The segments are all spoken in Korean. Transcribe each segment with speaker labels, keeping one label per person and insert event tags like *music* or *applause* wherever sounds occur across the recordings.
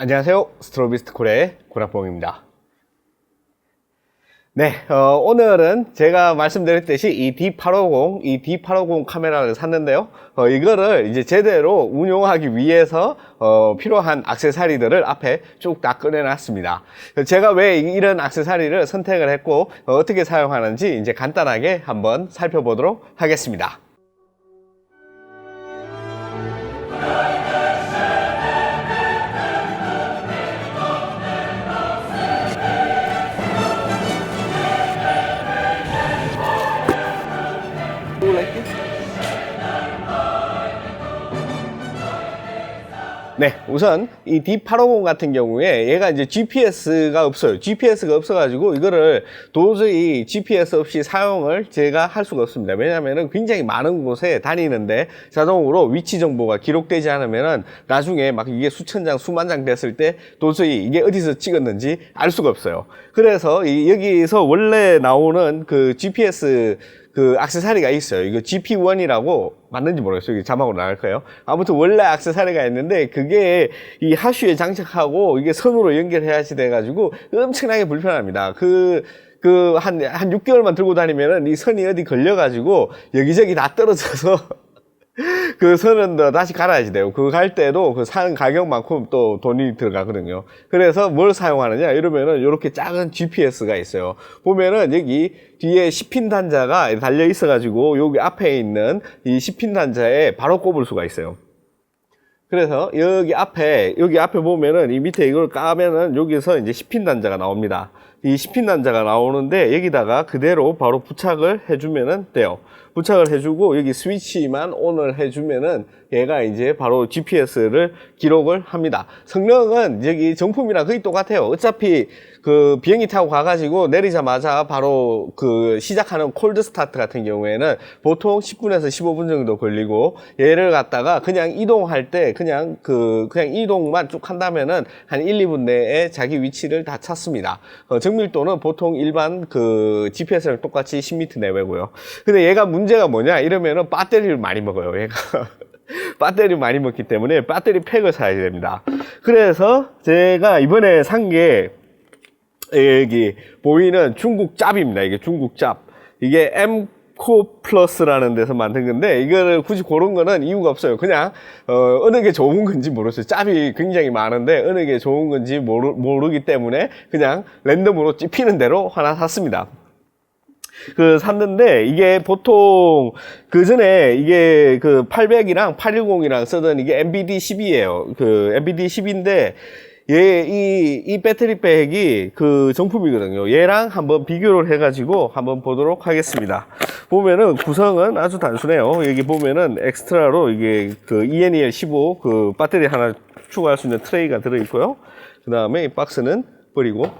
Speaker 1: 안녕하세요. 스트로비스트 콜의 구락봉입니다. 네, 어, 오늘은 제가 말씀드렸듯이 이 D850, 이 D850 카메라를 샀는데요. 어, 이거를 이제 제대로 운용하기 위해서 어, 필요한 악세사리들을 앞에 쭉 다 꺼내놨습니다. 제가 왜 이- 이런 악세사리를 선택을 했고 어, 어떻게 사용하는지 이제 간단하게 한번 살펴보도록 하겠습니다. 네, 우선 이 D850 같은 경우에 얘가 이제 GPS가 없어요. GPS가 없어가지고 이거를 도저히 GPS 없이 사용을 제가 할 수가 없습니다. 왜냐하면 굉장히 많은 곳에 다니는데 자동으로 위치 정보가 기록되지 않으면은 나중에 막 이게 수천 장, 수만 장 됐을 때 도저히 이게 어디서 찍었는지 알 수가 없어요. 그래서 이 여기서 원래 나오는 그 GPS 그 악세사리가 있어요. 이거 GP1이라고 맞는지 모르겠어요. 이게 자막으로 나갈 거예요. 아무튼 원래 악세사리가 있는데 그게 이 하슈에 장착하고 이게 선으로 연결해야지 돼가지고 엄청나게 불편합니다. 그, 그, 한, 한 6개월만 들고 다니면은 이 선이 어디 걸려가지고 여기저기 다 떨어져서 *laughs* 그 선은 더 다시 갈아야지 돼요. 그거 갈 때도 그 사는 가격만큼 또 돈이 들어가거든요. 그래서 뭘 사용하느냐? 이러면은 이렇게 작은 GPS가 있어요. 보면은 여기 뒤에 10핀 단자가 달려 있어가지고 여기 앞에 있는 이 10핀 단자에 바로 꼽을 수가 있어요. 그래서 여기 앞에 여기 앞에 보면은 이 밑에 이걸 까면은 여기서 이제 10핀 단자가 나옵니다. 이 10핀 단자가 나오는데 여기다가 그대로 바로 부착을 해주면은 돼요. 부착을 해주고 여기 스위치만 온을 해주면은 얘가 이제 바로 GPS를 기록을 합니다. 성능은 여기 정품이랑 거의 똑같아요. 어차피 그 비행기 타고 가가지고 내리자마자 바로 그 시작하는 콜드 스타트 같은 경우에는 보통 10분에서 15분 정도 걸리고 얘를 갖다가 그냥 이동할 때 그냥 그 그냥 이동만 쭉 한다면은 한 1, 2분 내에 자기 위치를 다 찾습니다. 어, 정밀도는 보통 일반 그 GPS랑 똑같이 10m 내외고요. 근데 얘가 문제가 뭐냐 이러면은 배터리를 많이 먹어요. 얘가 *laughs* 배터리 많이 먹기 때문에 배터리 팩을 사야 됩니다. 그래서 제가 이번에 산 게 여기 보이는 중국 짭입니다. 이게 중국 짭. 이게 엠코 플러스라는 데서 만든 건데 이거를 굳이 고른 거는 이유가 없어요. 그냥 어, 어느 게 좋은 건지 모르겠어요. 짭이 굉장히 많은데 어느 게 좋은 건지 모르, 모르기 때문에 그냥 랜덤으로 찝히는 대로 하나 샀습니다. 그 샀는데 이게 보통 그 전에 이게 그 800이랑 810이랑 쓰던 이게 MBD 10이에요. 그 MBD 10인데 얘 이 이 배터리 백이 그 정품이거든요. 얘랑 한번 비교를 해가지고 한번 보도록 하겠습니다. 보면은 구성은 아주 단순해요. 여기 보면은 엑스트라로 이게 그 ENEL 15 그 배터리 하나 추가할 수 있는 트레이가 들어 있고요. 그 다음에 이 박스는 버리고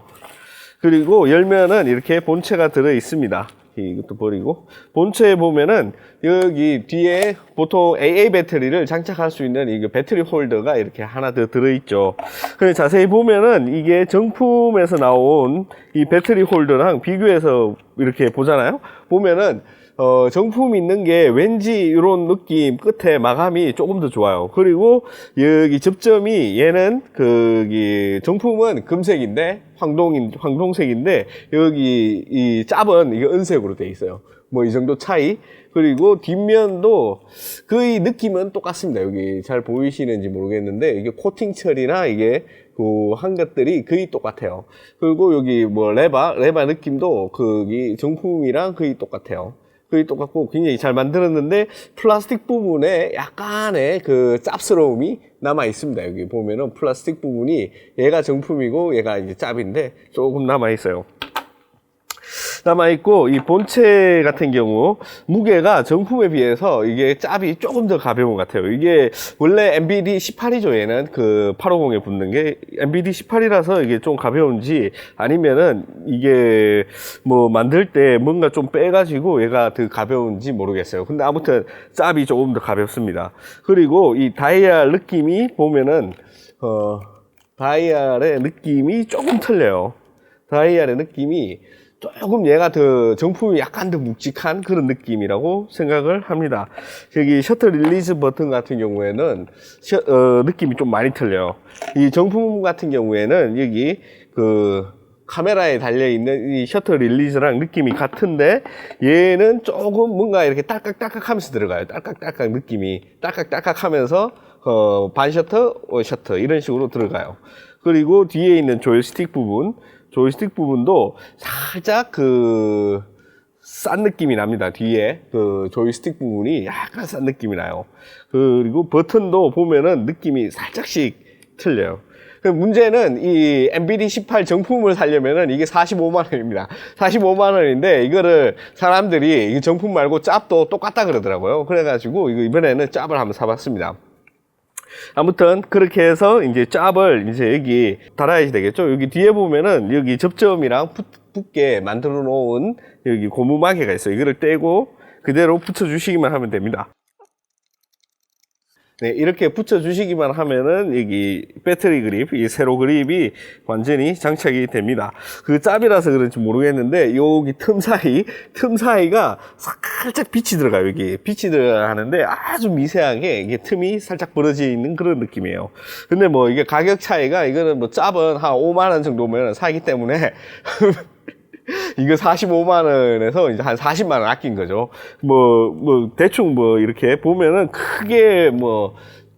Speaker 1: 그리고 열면은 이렇게 본체가 들어 있습니다. 이것도 버리고 본체에 보면은 여기 뒤에 보통 AA 배터리를 장착할 수 있는 이 배터리 홀더가 이렇게 하나 더 들어 있죠. 근데 자세히 보면은 이게 정품에서 나온 이 배터리 홀더랑 비교해서 이렇게 보잖아요. 보면은 어, 정품 있는 게 왠지 이런 느낌 끝에 마감이 조금 더 좋아요. 그리고 여기 접점이 얘는 그기 정품은 금색인데 황동인 황동색인데 여기 이 짭은 이게 은색으로 돼 있어요. 뭐 이 정도 차이. 그리고 뒷면도 거의 느낌은 똑같습니다. 여기 잘 보이시는지 모르겠는데 이게 코팅 처리나 이게 그한 것들이 거의 똑같아요. 그리고 여기 뭐 레바 레바 느낌도 거기 정품이랑 거의 똑같아요. 거의 똑같고 굉장히 잘 만들었는데 플라스틱 부분에 약간의 그 짭스러움이 남아 있습니다. 여기 보면은 플라스틱 부분이 얘가 정품이고 얘가 이제 짭인데 조금 남아 있어요. 남아 있고 이 본체 같은 경우 무게가 정품에 비해서 이게 짭이 조금 더 가벼운 것 같아요. 이게 원래 MBD 18이죠. 얘는 그 850에 붙는 게 MBD 18이라서 이게 좀 가벼운지 아니면은 이게 뭐 만들 때 뭔가 좀 빼가지고 얘가 더 가벼운지 모르겠어요. 근데 아무튼 짭이 조금 더 가볍습니다. 그리고 이 다이얼 느낌이 보면은 어 다이얼의 느낌이 조금 틀려요. 다이얼의 느낌이 조금 얘가 더 정품이 약간 더 묵직한 그런 느낌이라고 생각을 합니다. 여기 셔터 릴리즈 버튼 같은 경우에는 셔- 어, 느낌이 좀 많이 틀려요. 이 정품 같은 경우에는 여기 그 카메라에 달려 있는 이 셔터 릴리즈랑 느낌이 같은데 얘는 조금 뭔가 이렇게 딸깍딸깍 하면서 들어가요. 딸깍딸깍 느낌이 딸깍딸깍 하면서 어, 반 셔터, 어, 셔터 이런 식으로 들어가요. 그리고 뒤에 있는 조이스틱 부분, 조이스틱 부분도 살짝 그, 싼 느낌이 납니다. 뒤에 그 조이스틱 부분이 약간 싼 느낌이 나요. 그리고 버튼도 보면은 느낌이 살짝씩 틀려요. 그 문제는 이 MBD 18 정품을 사려면은 이게 45만 원입니다. 45만 원인데 이거를 사람들이 이 정품 말고 짭도 똑같다 그러더라고요. 그래가지고 이거 이번에는 짭을 한번 사봤습니다. 아무튼 그렇게 해서 이제 짭을 이제 여기 달아야 되겠죠. 여기 뒤에 보면은 여기 접점이랑 붙, 붙게 만들어 놓은 여기 고무 마개가 있어요. 이거를 떼고 그대로 붙여 주시기만 하면 됩니다. 네, 이렇게 붙여 주시기만 하면은 여기 배터리 그립, 이 세로 그립이 완전히 장착이 됩니다. 그 짭이라서 그런지 모르겠는데 여기 틈 사이, 틈 사이가 살짝 빛이 들어가요. 여기 빛이 들어가는데 아주 미세하게 이게 틈이 살짝 벌어져 있는 그런 느낌이에요. 근데 뭐 이게 가격 차이가 이거는 뭐 짭은 한 5만 원 정도면 사기 때문에 *laughs* *laughs* 이거 45만 원에서 이제 한 40만 원 아낀 거죠. 뭐, 뭐, 대충 뭐, 이렇게 보면은 크게 뭐,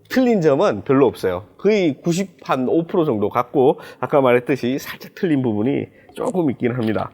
Speaker 1: 틀린 점은 별로 없어요. 거의 90 한 5% 정도 같고, 아까 말했듯이 살짝 틀린 부분이 조금 있긴 합니다.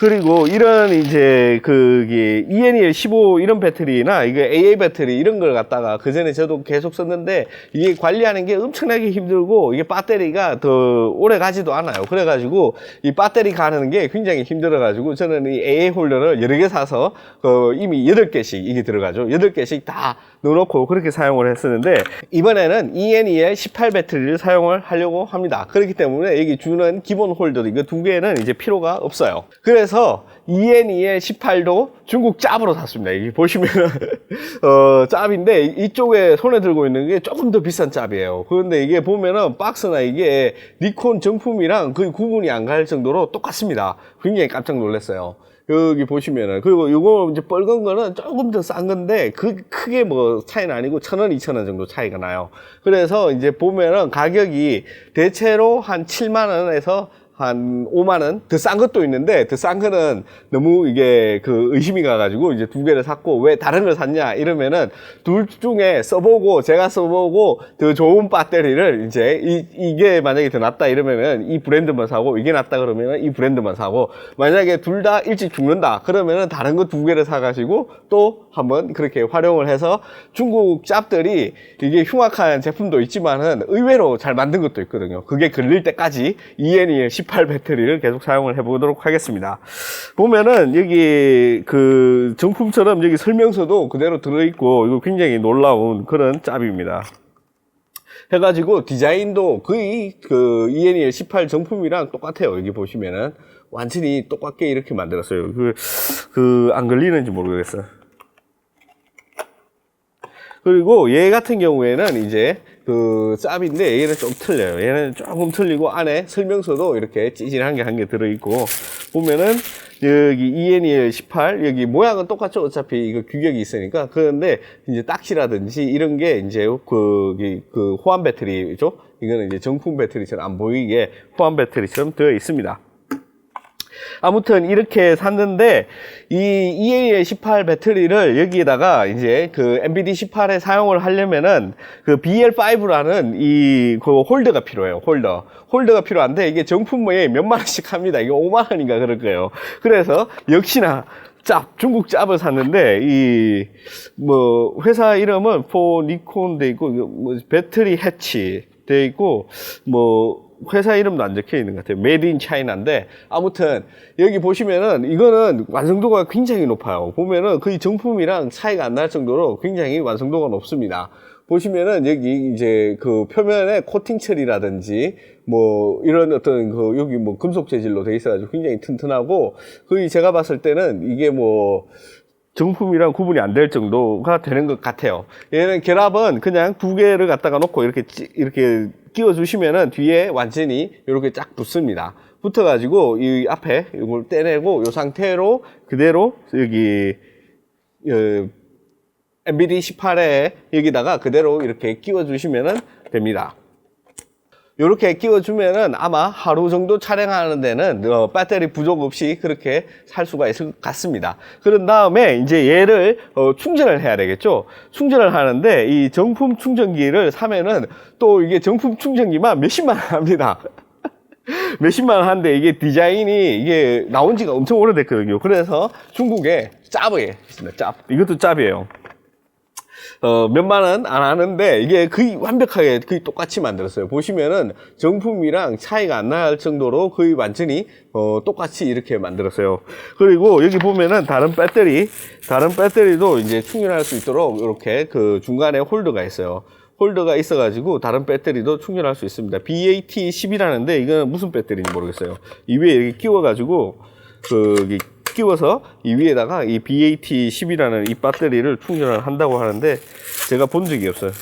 Speaker 1: 그리고 이런 이제 그게 ENEL 15 이런 배터리나 이게 AA 배터리 이런 걸 갖다가 그 전에 저도 계속 썼는데 이게 관리하는 게 엄청나게 힘들고 이게 배터리가 더 오래 가지도 않아요. 그래가지고 이 배터리 가는 게 굉장히 힘들어가지고 저는 이 AA 홀더를 여러 개 사서 어 이미 8개씩 이게 들어가죠. 8개씩 다 넣어놓고 그렇게 사용을 했었는데 이번에는 ENEL 18 배터리를 사용을 하려고 합니다. 그렇기 때문에 여기 주는 기본 홀더 이거 두 개는 이제 필요가 없어요. 그래서 ENEL 18도 중국 짭으로 샀습니다. 여기 보시면은 *laughs* 어 짭인데 이쪽에 손에 들고 있는 게 조금 더 비싼 짭이에요. 그런데 이게 보면은 박스나 이게 니콘 정품이랑 거의 구분이 안 갈 정도로 똑같습니다. 굉장히 깜짝 놀랐어요. 여기 보시면은 그리고 요거 이제 빨간 거는 조금 더 싼 건데 그 크게 뭐 차이는 아니고 천 원, 이천 원 정도 차이가 나요. 그래서 이제 보면은 가격이 대체로 한 7만 원에서 한 5만 원 더 싼 것도 있는데 더 싼 거는 너무 이게 그 의심이 가가지고 이제 두 개를 샀고 왜 다른 걸 샀냐? 이러면은 둘 중에 써보고 제가 써보고 더 좋은 배터리를 이제 이, 이게 만약에 더 낫다 이러면은 이 브랜드만 사고 이게 낫다 그러면은 이 브랜드만 사고 만약에 둘 다 일찍 죽는다 그러면은 다른 거 두 개를 사가지고 또 한번 그렇게 활용을 해서 중국 짭들이 이게 흉악한 제품도 있지만은 의외로 잘 만든 것도 있거든요. 그게 걸릴 때까지 ENEL 18 배터리를 계속 사용을 해보도록 하겠습니다. 보면은 여기 그 정품처럼 여기 설명서도 그대로 들어있고 이거 굉장히 놀라운 그런 짭입니다. 해가지고 디자인도 거의 그 ENEL 18 정품이랑 똑같아요. 여기 보시면은 완전히 똑같게 이렇게 만들었어요. 그, 그, 안 걸리는지 모르겠어요. 그리고 얘 같은 경우에는 이제 그 짭인데 얘는 좀 틀려요. 얘는 조금 틀리고 안에 설명서도 이렇게 찌질한 게 한 개 들어있고 보면은 여기 ENEL 18 여기 모양은 똑같죠. 어차피 이거 규격이 있으니까 그런데 이제 딱지라든지 이런 게 이제 그, 그, 그 호환 배터리죠. 이거는 이제 정품 배터리처럼 안 보이게 호환 배터리처럼 되어 있습니다. 아무튼 이렇게 샀는데 이 EAL 18 배터리를 여기에다가 이제 그 MBD 18에 사용을 하려면은 그 BL5라는 이 그 홀더가 필요해요. 홀더. 홀더가 필요한데 이게 정품에 몇만 원씩 합니다. 이게 5만 원인가 그럴 거예요. 그래서 역시나 짭, 중국 짭을 샀는데, 이, 뭐, 회사 이름은 포 니콘 돼 있고, 뭐 배터리 해치 돼 있고, 뭐, 회사 이름도 안 적혀 있는 것 같아요. 메이드 인 차이나인데, 아무튼, 여기 보시면은, 이거는 완성도가 굉장히 높아요. 보면은 거의 정품이랑 차이가 안 날 정도로 굉장히 완성도가 높습니다. 보시면은 여기 이제 그 표면에 코팅 처리라든지 뭐 이런 어떤 그 여기 뭐 금속 재질로 돼 있어가지고 굉장히 튼튼하고 거의 제가 봤을 때는 이게 뭐 정품이랑 구분이 안 될 정도가 되는 것 같아요. 얘는 결합은 그냥 두 개를 갖다가 놓고 이렇게 찌- 이렇게 끼워 주시면은 뒤에 완전히 이렇게 쫙 붙습니다. 붙어가지고 이 앞에 이걸 떼내고 이 상태로 그대로 여기 어, MBD 18에 여기다가 그대로 이렇게 끼워 주시면 됩니다. 이렇게 끼워주면은 아마 하루 정도 촬영하는 데는 어, 배터리 부족 없이 그렇게 살 수가 있을 것 같습니다. 그런 다음에 이제 얘를 어, 충전을 해야 되겠죠. 충전을 하는데 이 정품 충전기를 사면은 또 이게 정품 충전기만 몇십만 원 합니다. *laughs* 몇십만 원 한데 이게 디자인이 이게 나온 지가 엄청 오래됐거든요. 그래서 중국에 짭이 있습니다. 짭. 이것도 짭이에요. 어, 몇만 원 안 하는데 이게 거의 완벽하게 거의 똑같이 만들었어요. 보시면은 정품이랑 차이가 안 날 정도로 거의 완전히 어, 똑같이 이렇게 만들었어요. 그리고 여기 보면은 다른 배터리, 다른 배터리도 이제 충전할 수 있도록 이렇게 그 중간에 홀더가 있어요. 홀더가 있어가지고 다른 배터리도 충전할 수 있습니다. BAT10이라는데 이거는 무슨 배터리인지 모르겠어요. 이 위에 이렇게 끼워가지고 그 끼워서 이 위에다가 이 BAT10이라는 이 배터리를 충전을 한다고 하는데 제가 본 적이 없어요.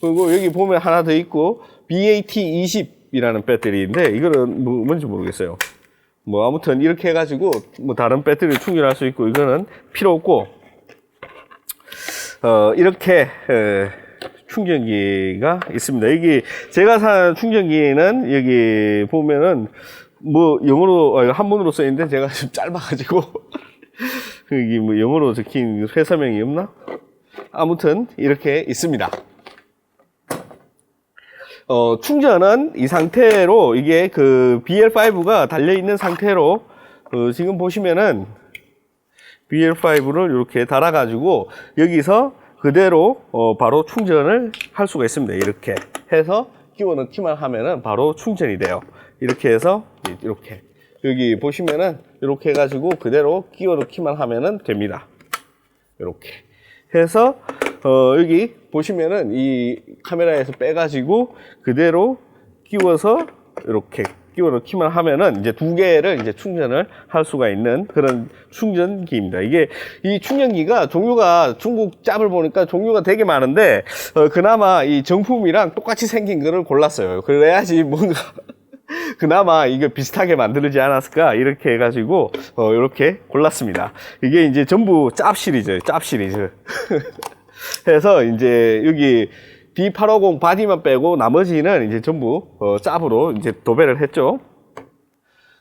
Speaker 1: 그리고 여기 보면 하나 더 있고 BAT20이라는 배터리인데 이거는 뭐 뭔지 모르겠어요. 뭐 아무튼 이렇게 해가지고 뭐 다른 배터리 충전할 수 있고 이거는 필요 없고 어 이렇게 에, 충전기가 있습니다. 여기 제가 산 충전기는 여기 보면은 뭐 영어로 어, 한문으로 써 있는데 제가 *laughs* 좀 짧아가지고 *laughs* 여기 뭐 영어로 적힌 회사명이 없나? 아무튼 이렇게 있습니다. 어, 충전은 이 상태로 이게 그 BL5가 달려 있는 상태로 어, 지금 보시면은 BL5를 이렇게 달아가지고 여기서 그대로 어, 바로 충전을 할 수가 있습니다. 이렇게 해서 끼워 넣기만 하면은 바로 충전이 돼요. 이렇게 해서 이렇게 여기 보시면은 이렇게 해가지고 그대로 끼워 넣기만 하면은 됩니다. 이렇게 해서 어, 여기 보시면은 이 카메라에서 빼가지고 그대로 끼워서 이렇게 끼워 넣기만 하면은 이제 두 개를 이제 충전을 할 수가 있는 그런 충전기입니다. 이게 이 충전기가 종류가 중국 짭을 보니까 종류가 되게 많은데 어, 그나마 이 정품이랑 똑같이 생긴 거를 골랐어요. 그래야지 뭔가 *laughs* 그나마 이거 비슷하게 만들지 않았을까 이렇게 해가지고 어, 이렇게 골랐습니다. 이게 이제 전부 짭 시리즈, 짭 시리즈. *laughs* 해서 이제 여기 D850 바디만 빼고 나머지는 이제 전부 어, 짭으로 이제 도배를 했죠.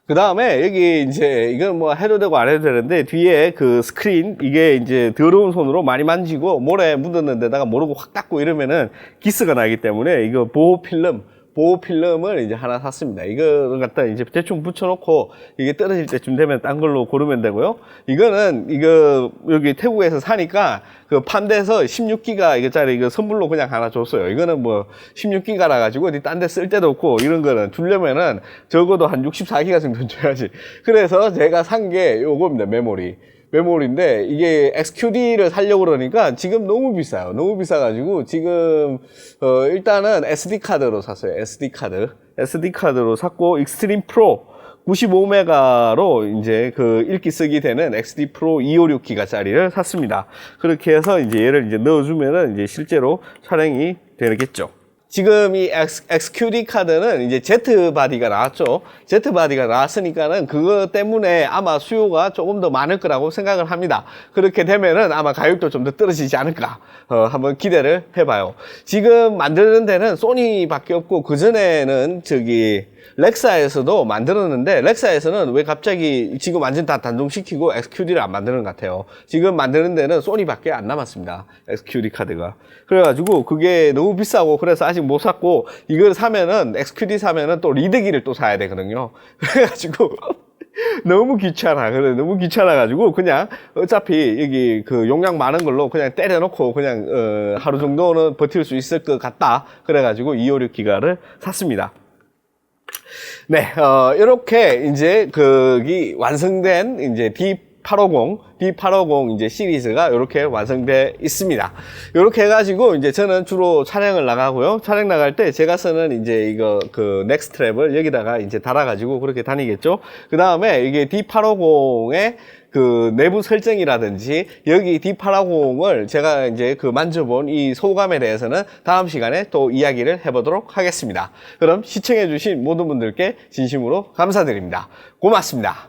Speaker 1: 그 다음에 여기 이제 이건 뭐 해도 되고 안 해도 되는데 뒤에 그 스크린 이게 이제 더러운 손으로 많이 만지고 모래 묻었는 데다가 모르고 확 닦고 이러면은 기스가 나기 때문에 이거 보호 필름 보호 필름을 이제 하나 샀습니다. 이거를 갖다 이제 대충 붙여놓고 이게 떨어질 때쯤 되면 딴 걸로 고르면 되고요. 이거는 이거 여기 태국에서 사니까 그 판대에서 16기가 이거짜리 이거 선물로 그냥 하나 줬어요. 이거는 뭐 16기가라 가지고 어디 딴 데 쓸 데도 없고 이런 거는 주려면은 적어도 한 64기가 정도 줘야지. 그래서 제가 산 게 요겁니다. 메모리. 메모리인데 이게 XQD를 살려고 그러니까 지금 너무 비싸요. 너무 비싸가지고 지금 어 일단은 SD 카드로 샀어요. SD 카드. SD 카드로 샀고 익스트림 프로 95메가로 이제 그 읽기 쓰기 되는 XD 프로 256기가짜리를 샀습니다. 그렇게 해서 이제 얘를 이제 넣어주면은 이제 실제로 촬영이 되겠죠. 지금 이 XQD 카드는 이제 Z 바디가 나왔죠. Z 바디가 나왔으니까는 그거 때문에 아마 수요가 조금 더 많을 거라고 생각을 합니다. 그렇게 되면은 아마 가격도 좀 더 떨어지지 않을까. 어, 한번 기대를 해봐요. 지금 만드는 데는 소니밖에 없고 그 전에는 저기 렉사에서도 만들었는데 렉사에서는 왜 갑자기 지금 완전 다 단종시키고 XQD를 안 만드는 것 같아요. 지금 만드는 데는 소니밖에 안 남았습니다. XQD 카드가. 그래가지고 그게 너무 비싸고 그래서 아직 못 샀고 이걸 사면은 XQD 사면은 또 리드기를 또 사야 되거든요. *laughs* 그래가지고 너무 귀찮아. 그래 너무 귀찮아가지고 그냥 어차피 여기 그 용량 많은 걸로 그냥 때려놓고 그냥 어, 하루 정도는 버틸 수 있을 것 같다. 그래가지고 256 기가를 샀습니다. 네, 어, 이렇게 이제 거기 완성된 이제 850, D850 이제 시리즈가 이렇게 완성돼 있습니다. 이렇게 해가지고 이제 저는 주로 촬영을 나가고요. 촬영 나갈 때 제가 쓰는 이제 이거 그 넥스트랩을 여기다가 이제 달아가지고 그렇게 다니겠죠. 그 다음에 이게 D850의 그 내부 설정이라든지 여기 D850을 제가 이제 그 만져본 이 소감에 대해서는 다음 시간에 또 이야기를 해보도록 하겠습니다. 그럼 시청해주신 모든 분들께 진심으로 감사드립니다. 고맙습니다.